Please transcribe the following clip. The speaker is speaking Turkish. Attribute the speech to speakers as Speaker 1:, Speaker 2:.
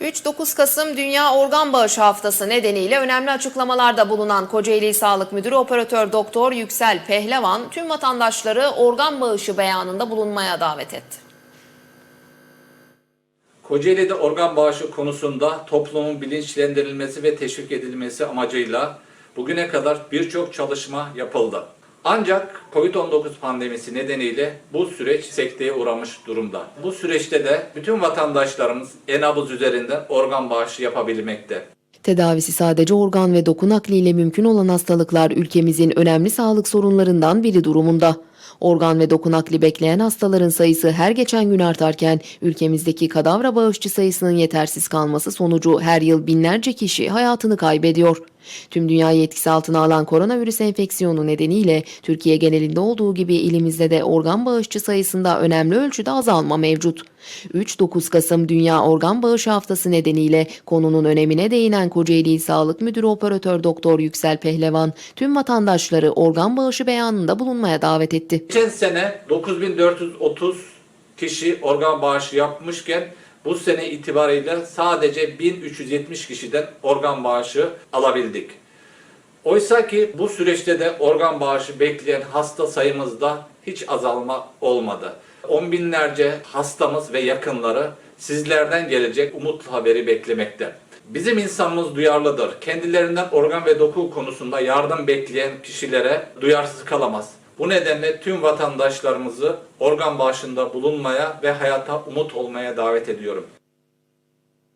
Speaker 1: 3-9 Kasım Dünya Organ Bağışı Haftası nedeniyle önemli açıklamalarda bulunan Kocaeli Sağlık Müdürü Operatör Doktor Yüksel Pehlevan tüm vatandaşları organ bağışı beyanında bulunmaya davet etti.
Speaker 2: Kocaeli'de organ bağışı konusunda toplumun bilinçlendirilmesi ve teşvik edilmesi amacıyla bugüne kadar birçok çalışma yapıldı. Ancak Covid-19 pandemisi nedeniyle bu süreç sekteye uğramış durumda. Bu süreçte de bütün vatandaşlarımız e-nabız üzerinden organ bağışı yapabilmekte.
Speaker 3: Tedavisi sadece organ ve doku nakliyle mümkün olan hastalıklar ülkemizin önemli sağlık sorunlarından biri durumunda. Organ ve doku nakli bekleyen hastaların sayısı her geçen gün artarken ülkemizdeki kadavra bağışçı sayısının yetersiz kalması sonucu her yıl binlerce kişi hayatını kaybediyor. Tüm dünyayı etkisi altına alan koronavirüs enfeksiyonu nedeniyle Türkiye genelinde olduğu gibi ilimizde de organ bağışçı sayısında önemli ölçüde azalma mevcut. 3-9 Kasım Dünya Organ Bağışı Haftası nedeniyle konunun önemine değinen Kocaeli Sağlık Müdürü Operatör Doktor Yüksel Pehlevan tüm vatandaşları organ bağışı beyanında bulunmaya davet etti.
Speaker 2: Geçen sene 9430 kişi organ bağışı yapmışken bu sene itibariyle sadece 1370 kişiden organ bağışı alabildik. Oysa ki bu süreçte de organ bağışı bekleyen hasta sayımızda hiç azalma olmadı. On binlerce hastamız ve yakınları sizlerden gelecek umutlu haberi beklemekte. Bizim insanımız duyarlıdır. Kendilerinden organ ve doku konusunda yardım bekleyen kişilere duyarsız kalamaz. Bu nedenle tüm vatandaşlarımızı organ bağışında bulunmaya ve hayata umut olmaya davet ediyorum.